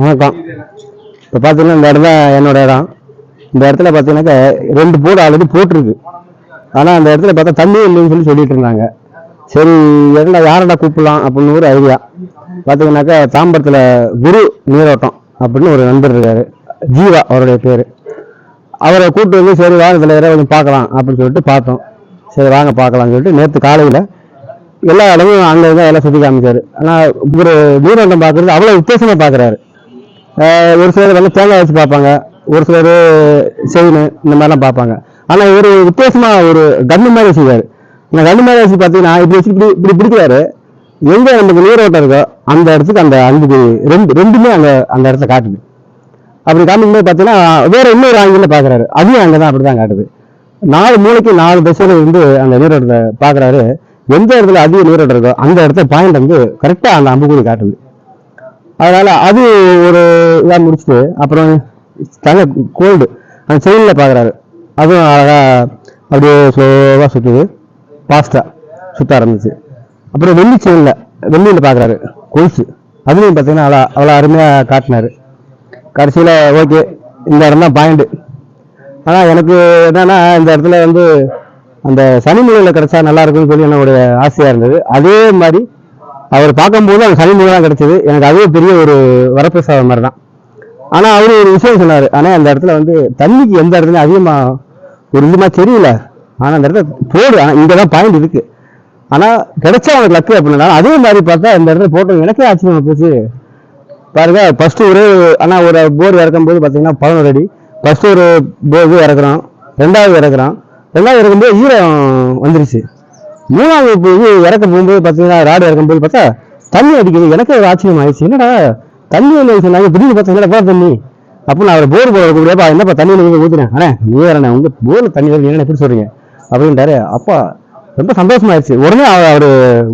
வணக்கம் இப்போ பார்த்தீங்கன்னா இந்த இடம் என்னோட இடம். இந்த இடத்துல பார்த்தீங்கன்னாக்கா ரெண்டு போர்டு ஆல்ரெடி போட்டிருக்கு. ஆனால் அந்த இடத்துல பார்த்தா தண்ணி இல்லைன்னு சொல்லி சொல்லிட்டு இருந்தாங்க. சரி என்ன யாரடா கூப்பிடலாம் அப்படின்னு ஒரு ஐடியா பார்த்தீங்கன்னாக்கா தாம்பரத்தில் குரு நீரோட்டம் அப்படின்னு ஒரு நண்பர் இருக்காரு. ஜீவா அவருடைய பேர். அவரை கூப்பிட்டு வந்து சரி வாங்க தலைவரை கொஞ்சம் பார்க்கலாம் அப்படின்னு சொல்லிட்டு பார்த்தோம். சரி வாங்க பார்க்கலாம்னு சொல்லிட்டு நேற்று காலையில் எல்லா இடமும் அங்கே தான் எல்லாம் சுற்றி காமிச்சார். ஆனால் ஒரு நீரோட்டம் பார்க்குறது அவ்வளோ வித்தியாசமாக பார்க்குறாரு. ஒரு சிலர் வந்து தேங்காய் வச்சு பார்ப்பாங்க. ஒரு சிலர் செயின் இந்த மாதிரிலாம் பார்ப்பாங்க. ஆனால் ஒரு வித்தியாசமாக ஒரு கன்னு மாதிரி வச்சுருக்காரு. இந்த கன்னு மாதிரி வச்சு பார்த்தீங்கன்னா இப்படி வச்சு இப்படி இப்படி பிடிக்கிறாரு. எங்கே நமக்கு நீரோட்டம் இருக்கோ அந்த இடத்துக்கு அந்த அஞ்சு ரெண்டு ரெண்டுமே அங்கே அந்த இடத்துல காட்டுது. அப்படி காமிக்கும்போது பார்த்தீங்கன்னா வேற இன்னொரு ஆங்கிளில் பார்க்குறாரு. அதையும் அங்கே தான் அப்படி தான் காட்டுது. நாலு மூளைக்கு நாலு திசையில இருந்து அந்த நீரோட்டத்தை பார்க்குறாரு. எந்த இடத்துல அதிக நீரோட்டம் இருக்கோ அந்த இடத்துல பாயிண்ட் வந்து கரெக்டாக அந்த அம்புக்குறி காட்டுது. அதனால் அது ஒரு இதாக முடிச்சுட்டு அப்புறம் தங்க கோல்டு அந்த செயினில் பார்க்குறாரு அதுவும் அழகாக அப்படியே ஸ்லோவாக சுற்றுது ஃபாஸ்ட்டாக சுற்ற ஆரம்பிச்சு. அப்புறம் வெள்ளி செயினில் வெள்ளியில் பார்க்குறாரு கொலுசு. அதுலேயும் பார்த்தீங்கன்னா அவ்வளோ அவ்வளோ அருமையாக காட்டினாரு. கடைசியில் ஓகே இந்த இடம் தான் பாயிண்ட்டு ஆனால் எனக்கு என்னன்னா இந்த இடத்துல வந்து அந்த சனிமூலையில் கிடச்சா கிடைச்சா நல்லா இருக்கும்னு சொல்லி என்னுடைய ஆசையாக இருந்தது. அதே மாதிரி அவர் பார்க்கும்போது அந்த சனி கிடச்சிது. எனக்கு அதுவே பெரிய ஒரு வரப்பிரசாதம் மாதிரி தான் ஆனால் அவர் ஒரு விஷயம் சொன்னார். ஆனால் அந்த இடத்துல வந்து தண்ணிக்கு எந்த இடத்துலையும் அதிகமாக ஒரு இதுமாக தெரியல. ஆனால் அந்த இடத்துல போடு. ஆனால் இங்கே தான் பாயிண்ட் இருக்குது ஆனால் கிடைச்சா அவனுக்கு லக்கு அப்படின்னா அதே மாதிரி பார்த்தா இந்த இடத்துல போட்டோம் எனக்கே ஆச்சரியமா போச்சு. பாருங்க ஃபஸ்ட்டு ஒரு ஆனால் ஒரு போர் இறக்கும் போது பார்த்தீங்கன்னா பதினோரு அடி. ஃபஸ்ட்டு ஒரு போர் இறக்குறோம் ரெண்டாவது இறக்குறோம் ரெண்டாவது இறக்கும்போது ஈரம் வந்துருச்சு. மூணாவது போய் இறக்க போகும்போது பார்த்தீங்கன்னா ராடு இறக்கும்போது பார்த்தா தண்ணி அடிக்குது. எனக்கு ஒரு ஆச்சரியம் ஆயிடுச்சு. என்னடா தண்ணி வந்து சொன்னாங்க திடீர்னு பார்த்தா என்னடா தண்ணி? அப்போ நான் அவர் போர் போட கூடியப்பா என்னப்பா தண்ணி நீங்கள் ஊத்துறேன் அண்ணே நீ வரண்ணே உங்கள் போரில் தண்ணி வருது என்ன எப்படி சொல்கிறீங்க அப்படின்ட்டாரு. அப்பா ரொம்ப சந்தோஷமாயிருச்சு உடனே அவர் அவர்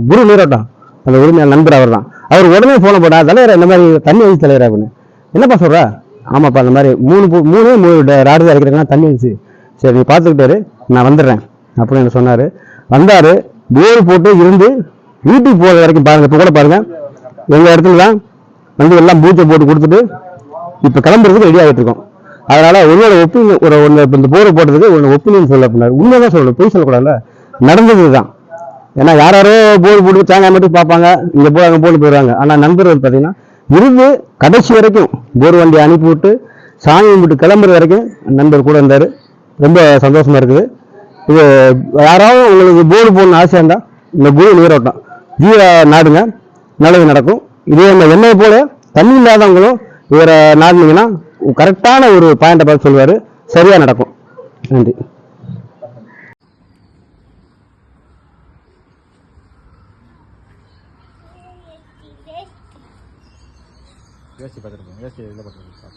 குரு நீரோட்டம். அந்த உரிமையான நண்பர் அவர் தான் அவர் உடனே ஃபோனை போட்டா தலைவர் இந்த மாதிரி தண்ணி வச்சு தலைவர் அப்படின்னு. என்னப்பா சொல்கிறா ஆமாப்பா அந்த மாதிரி மூணு மூணு மூணு ட- ராடு தான் இருக்கிறதுனா தண்ணி வந்துச்சு. சரி நீ பார்த்துக்கிட்டாரு நான் வந்துடுறேன். அப்படின்னு சொன்னார். வந்தார். போர் போட்டு இருந்து வீட்டுக்கு போகிற வரைக்கும் பாருங்கள் இப்போ கூட பாருங்கள் எங்கள் இடத்துல தான் வந்து எல்லாம் பூஜை போட்டு கொடுத்துட்டு இப்போ கிளம்புறதுக்கு ரெடி ஆகிட்டு இருக்கோம். அதனால ஒப்பீனியன் ஒரு ஒன்று இந்த போரை போட்டதுக்கு ஒன்று ஒப்பீனியன் சொல்ல அப்படின்னாரு உண்மைதான் சொல்லணும் பொய் சொல்லக்கூடாதுல்ல. நடந்தது தான் ஏன்னா யார் யாரோ போர் போட்டு தேங்காய் மட்டும் பார்ப்பாங்க. இங்கே போய் அங்கே போட்டு போயிடுவாங்க. ஆனால் நண்பர்கள் பார்த்தீங்கன்னா இருந்து கடைசி வரைக்கும் போர் வண்டி அனுப்பி விட்டு சாமி கும்பிட்டு கிளம்புற வரைக்கும் நண்பர் கூட இருந்தார். ரொம்ப சந்தோஷமாக இருக்குது. இது யாராவது உங்களுக்கு போர்டு போடணும்னு ஆசையாக இருந்தால் இந்த குரு நீரோட்டம். ஜீவ நாடுங்க. நல்லது நடக்கும். இதே இந்த எண்ணெய் போல தண்ணி இல்லாதவங்களும் இவரை நாடுனீங்கன்னா கரெக்டான ஒரு பாயிண்டை பார்த்து சொல்லுவார். சரியாக நடக்கும். நன்றி. யோசிச்சு பார்த்துருக்கேன் யோசிச்சு இதில் பார்த்துருக்கேன்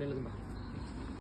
那个什么